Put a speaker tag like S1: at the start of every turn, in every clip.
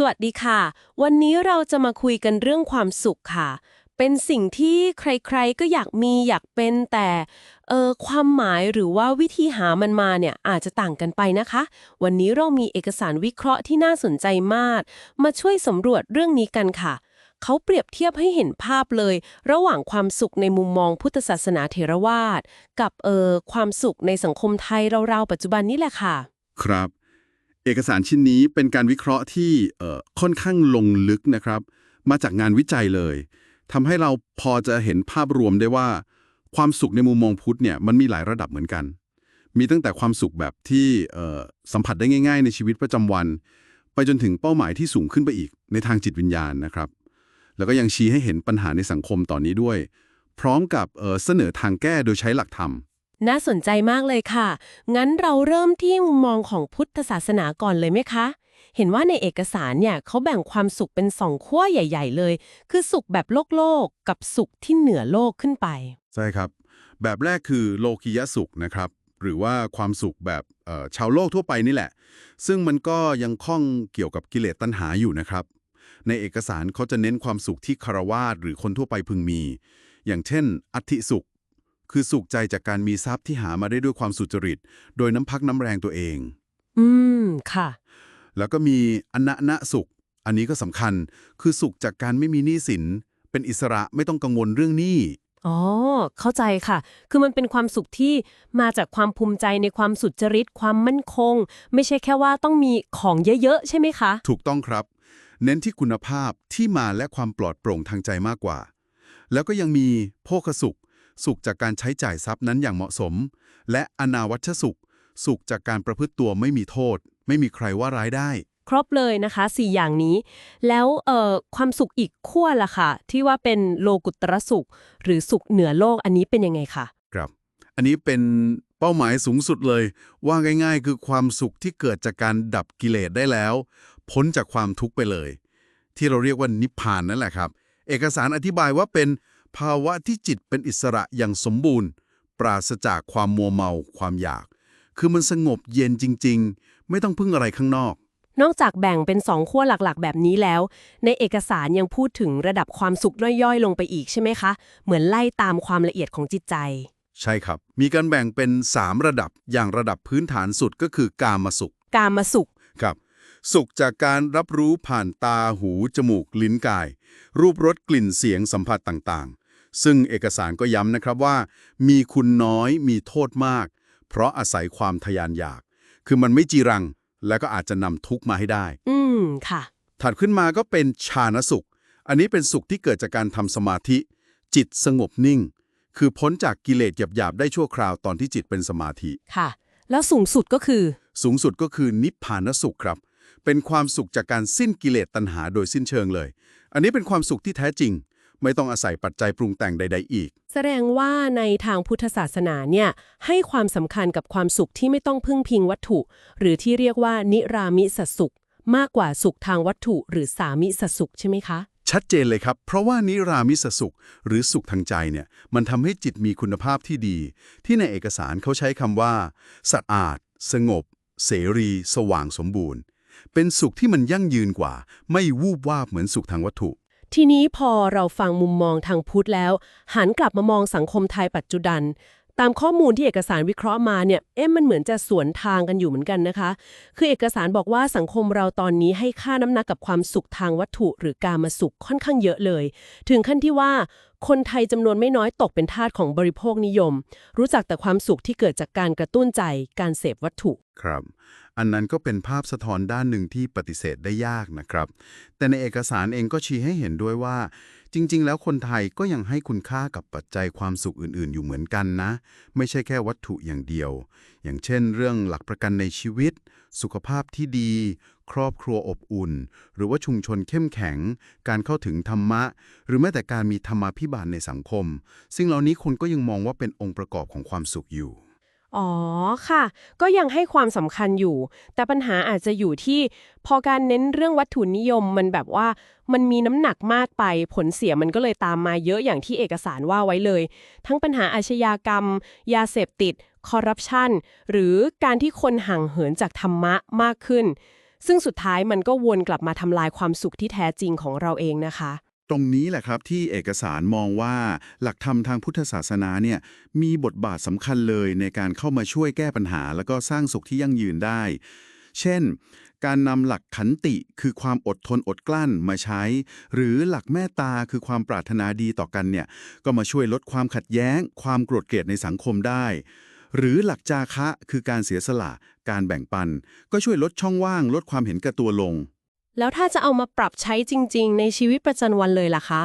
S1: สวัสดีค่ะ วันนี้เราจะมาคุยกันเรื่องความสุขค่ะ เป็นสิ่งที่ใครๆก็อยากมีอยากเป็นแต่เออความหมายหรือว่าวิธีหามันมาเนี่ยอาจจะต่างกันไปนะคะ วันนี้เรามีเอกสารวิเคราะห์ที่น่าสนใจมาก มาช่วยสำรวจเรื่องนี้กันค่ะ เขาเปรียบเทียบให้เห็นภาพเลย ระหว่างความสุขในมุมมองพุทธศาสนาเทรวาสกับเออความสุขในสังคมไทยเราๆปัจจุบันนี่แหละค่ะ
S2: ครับ เอกสารชิ้นนี้เป็นการวิเคราะห์ที่ค่อนข้างลงลึกนะครับ มาจากงานวิจัยเลยทำให้เราพอจะเห็นภาพรวมได้ว่า ความสุขในมุมมองพุทธเนี่ยมันมีหลายระดับเหมือนกัน มีตั้งแต่ความสุขแบบที่สัมผัสได้ง่าย ๆ ในชีวิตประจำวัน ไปจนถึงเป้าหมายที่สูงขึ้นไปอีกในทางจิตวิญญาณนะครับ แล้วก็ยังชี้ให้เห็นปัญหาในสังคมตอนนี้ด้วย พร้อมกับเเสนอทางแก้โดยใช้หลักธรรม
S1: น่าสนใจมากเลยค่ะ งั้นเราเริ่มที่มุมมองของพุทธศาสนาก่อนเลยไหมคะ เห็นว่าในเอกสารเนี่ยเขาแบ่งความสุขเป็นสองขั้วใหญ่ ๆ เลย คือสุขแบบโลกโลกๆกับสุขที่เหนือโลกขึ้นไป
S2: ใช่ครับ แบบแรกคือโลกิยสุขนะครับ หรือว่าความสุขแบบชาวโลกทั่วไปนี่แหละ ซึ่งมันก็ยังข้องเกี่ยวกับกิเลสตัณหาอยู่นะครับ ในเอกสารเขาจะเน้นความสุขที่คารวาสหรือคนทั่วไปพึงมี อย่างเช่น อัติสุข คือสุขใจจากการมีทรัพย์ที่หามาได้ด้วยความสุจริต โดยน้ำพักน้ำแรงตัวเอง
S1: อืม ค่ะ
S2: แล้วก็มีอนะนะสุข อันนี้ก็สำคัญ คือสุขจากการไม่มีหนี้สิน เป็นอิสระไม่ต้องกังวลเรื่องหนี้
S1: อ๋อ เข้าใจค่ะ คือมันเป็นความสุขที่มาจากความภูมิใจในความสุจริต ความมั่นคง ไม่ใช่แค่ว่าต้องมีของเยอะๆ ใช่ไหมคะ
S2: ถูกต้องครับ เน้นที่คุณภาพที่มาและความปลอดโปร่งทางใจมากกว่า แล้วก็ยังมีโภคสุข สุขจากการใช้จ่ายทรัพย์นั้นอย่างเหมาะสม และอนาวัชสุข สุขจากการประพฤติตัวไม่มีโทษ ไม่มีใครว่าร้ายได้
S1: ครบเลยนะคะสี่อย่างนี้ แล้วเอ่อความสุขอีกขั้วล่ะค่ะ ที่ว่าเป็นโลกุตระสุข หรือสุขเหนือโลกอันนี้เป็นยังไงคะ
S2: ครับ อันนี้เป็นเป้าหมายสูงสุดเลย ว่าง่าย ๆ คือความสุขที่เกิดจากการดับกิเลสได้แล้ว พ้นจากความทุกข์ไปเลย ที่เราเรียกว่านิพพานนั่นแหละครับ เอกสารอธิบายว่าเป็น ภาวะที่จิตเป็นอิสระอย่างสมบูรณ์ ปราศจากความมัวเมาความอยาก คือมันสงบเย็นจริง ๆ ไม่ต้องพึ่งอะไรข้างนอก
S1: นอกจากแบ่งเป็นสองขั้วหลักๆ แบบนี้แล้ว ในเอกสารยังพูดถึงระดับความสุขย่อยๆ ลงไปอีกใช่ไหมคะ เหมือนไล่ตามความละเอียดของจิตใจ
S2: ใช่ครับ มีการแบ่งเป็น 3 ระดับอย่างระดับพื้นฐานสุดก็คือกามสุข
S1: กามาสุข
S2: ครับสุขจากการรับรู้ผ่านตาหู จมูก ลิ้นกาย รูปรสกลิ่นเสียงสัมผัสต่างๆ ซึ่งเอกสารก็ย้ำนะครับว่า มีคุณน้อยมีโทษมาก เพราะอาศัยความทยานอยาก คือมันไม่จีรัง และก็อาจจะนำทุกข์มาให้ได้
S1: อืมค่ะ
S2: ถัดขึ้นมาก็เป็นฌานสุข อันนี้เป็นสุขที่เกิดจากการทำสมาธิ จิตสงบนิ่ง คือพ้นจากกิเลสหยาบๆได้ชั่วคราวตอนที่จิตเป็นสมาธิ
S1: ค่ะ แล้วสูงสุดก็คือ
S2: สูงสุดก็คือนิพพานสุขครับ เป็นความสุขจากการสิ้นกิเลสตัณหาโดยสิ้นเชิงเลย อันนี้เป็นความสุขที่แท้จริง ไม่ต้องอาศัยปัจจัยปรุงแต่งใด ๆ อีก
S1: แสดงว่าในทางพุทธศาสนาเนี่ยให้ความสำคัญกับความสุขที่ไม่ต้องพึ่งพิงวัตถุ หรือที่เรียกว่านิรามิสสุข มากกว่าสุขทางวัตถุ หรือสามิสสุขใช่ไหมคะ
S2: ชัดเจนเลยครับ เพราะว่านิรามิสสุข หรือสุขทางใจเนี่ยมันทำให้จิตมีคุณภาพที่ดี ที่ในเอกสารเขาใช้คำว่าสะอาด สงบ เสรี สว่างสมบูรณ์ เป็นสุขที่มันยั่งยืนกว่า ไม่วูบวาบเหมือนสุขทางวัตถุ
S1: ทีนี้พอเราฟังมุมมองทางพุทธแล้ว หันกลับมามองสังคมไทยปัจจุบัน ตามข้อมูลที่เอกสารวิเคราะห์มาเนี่ย เอ๊ะมันเหมือนจะสวนทางกันอยู่เหมือนกันนะคะ คือเอกสารบอกว่าสังคมเราตอนนี้ให้ค่าน้ำหนักกับความสุขทางวัตถุ หรือการมาสุขค่อนข้างเยอะเลย ถึงขั้นที่ว่าคนไทยจำนวนไม่น้อยตกเป็นทาสของบริโภคนิยม รู้จักแต่ความสุขที่เกิดจากการกระตุ้นใจ การเสพวัตถุ
S2: ครับ อันนั้นก็เป็นภาพสะท้อนด้านหนึ่งที่ปฏิเสธได้ยากนะครับ แต่ในเอกสารเองก็ชี้ให้เห็นด้วยว่า จริง ๆ แล้วคนไทยก็ยังให้คุณค่ากับปัจจัยความสุขอื่น ๆ อยู่เหมือนกันนะ ไม่ใช่แค่วัตถุอย่างเดียว อย่างเช่น เรื่องหลักประกันในชีวิต สุขภาพที่ดี ครอบครัวอบอุ่น หรือว่าชุมชนเข้มแข็ง การเข้าถึงธรรมะ หรือแม้แต่การมีธรรมาภิบาลในสังคมสิ่งเหล่านี้คนก็ยังมองว่าเป็นองค์ประกอบของความสุขอยู่
S1: อ๋อค่ะ ก็ยังให้ความสำคัญอยู่ แต่ปัญหาอาจจะอยู่ที่ พอการเน้นเรื่องวัตถุนิยมมันแบบว่ามันมีน้ำหนักมากไปผลเสียมันก็เลยตามมาเยอะอย่างที่เอกสารว่าไว้เลย ทั้งปัญหาอาชญากรรม ยาเสพติด คอร์รัปชัน หรือการที่คนห่างเหินจากธรรมะมากขึ้น ซึ่งสุดท้ายมันก็วนกลับมาทำลายความสุขที่แท้จริงของเราเองนะคะ
S2: ตรงนี้แหละครับที่เอกสารมองว่าหลักธรรมทางพุทธศาสนาเนี่ยมีบทบาทสำคัญเลยในการเข้ามาช่วยแก้ปัญหา แล้วก็สร้างสุขที่ยั่งยืนได้ เช่น การนำหลักขันติคือความอดทนอดกลั้นมาใช้ หรือหลักเมตตาคือความปรารถนาดีต่อกันเนี่ยก็มาช่วยลดความขัดแย้ง ความโกรธเกลียดในสังคมได้ หรือหลักจาคะคือการเสียสละ การแบ่งปัน ก็ช่วยลดช่องว่าง ลดความเห็นแก่ตัวลง
S1: แล้วถ้าจะเอามาปรับใช้จริง ๆ ในชีวิตประจำวันเลยล่ะคะ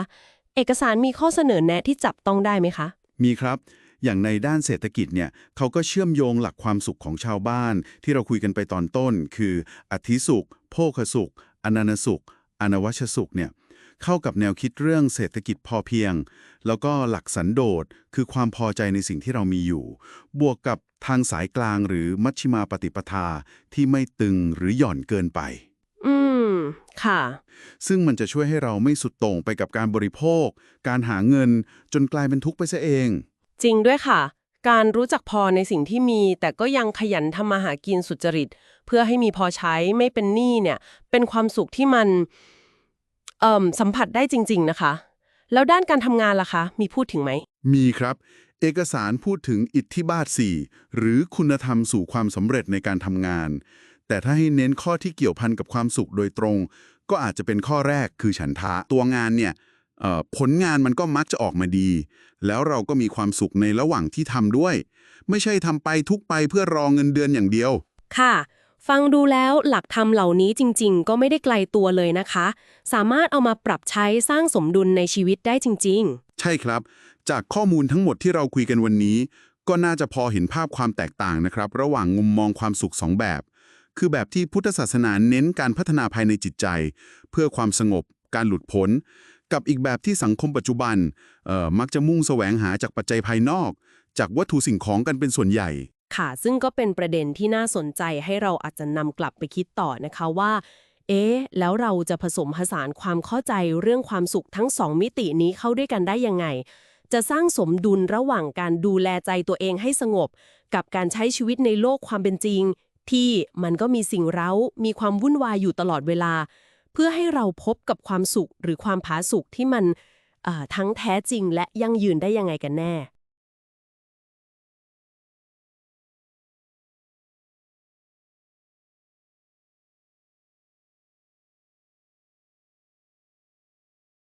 S1: เอกสารมีข้อเสนอแนะที่จับต้องได้ไหมคะ
S2: มีครับ อย่างในด้านเศรษฐกิจเนี่ยเขาก็เชื่อมโยงหลักความสุขของชาวบ้าน ที่เราคุยกันไปตอนต้น คืออธิสุข โภคสุข อนันสุข อนวัชสุขเนี่ยเข้ากับแนวคิดเรื่องเศรษฐกิจพอเพียง แล้วก็หลักสันโดษคือความพอใจในสิ่งที่เรามีอยู่ บวกกับทางสายกลางหรือมัชฌิมาปฏิปทาที่ไม่ตึงหรือหย่อนเกินไป
S1: ค่ะ
S2: ซึ่งมันจะช่วยให้เราไม่สุดโต่งไปกับการบริโภค การหาเงินจนกลายเป็นทุกข์ไปซะเอง
S1: จริงด้วยค่ะ การรู้จักพอในสิ่งที่มี แต่ก็ยังขยันทำมาหากินสุจริต เพื่อให้มีพอใช้ไม่เป็นหนี้เนี่ย เป็นความสุขที่มันเอ่มสัมผัสได้จริง ๆ นะคะ แล้วด้านการทำงานล่ะคะ มีพูดถึงไหม
S2: มีครับ เอกสารพูดถึงอิทธิบาท 4 หรือคุณธรรมสู่ความสำเร็จในการทำงาน แต่ถ้าให้เน้นข้อที่เกี่ยวพันกับความสุขโดยตรง ก็อาจจะเป็นข้อแรกคือฉันทะตัวงานเนี่ยเอ่อผลงานมันก็มักจะออกมาดี แล้วเราก็มีความสุขในระหว่างที่ทำด้วย ไม่ใช่ทำไปทุกไปเพื่อรอเงินเดือนอย่างเดียว
S1: ค่ะ ฟังดูแล้วหลักธรรมเหล่านี้จริง ๆ ก็ไม่ได้ไกลตัวเลยนะคะ สามารถเอามาปรับใช้สร้างสมดุลในชีวิตได้จริง
S2: ใช่ครับ จากข้อมูลทั้งหมดที่เราคุยกันวันนี้ ก็น่าจะพอเห็นภาพความแตกต่างนะครับ ระหว่างมุมมองความสุขสองแบบ คือแบบที่พุทธศาสนาเน้นการพัฒนาภายในจิตใจ เพื่อความสงบ การหลุดพ้น กับอีกแบบที่สังคมปัจจุบันมักจะมุ่งแสวงหาจากปัจจัยภายนอก จากวัตถุสิ่งของกันเป็นส่วนใหญ่
S1: ค่ะ ซึ่งก็เป็นประเด็นที่น่าสนใจให้เราอาจจะนำกลับไปคิดต่อนะคะว่า เอ๊ะ แล้วเราจะผสมผสานความเข้าใจเรื่องความสุขทั้งสองมิตินี้เข้าด้วยกันได้ยังไง จะสร้างสมดุลระหว่างการดูแลใจตัวเองให้สงบ กับการใช้ชีวิตในโลกความเป็นจริง ที่มันก็มีสิ่งเร้า มีความวุ่นวายอยู่ตลอดเวลา เพื่อให้เราพบกับความสุขหรือความผาสุกที่มันทั้งแท้จริงและยั่งยืนได้ยังไงกันแน่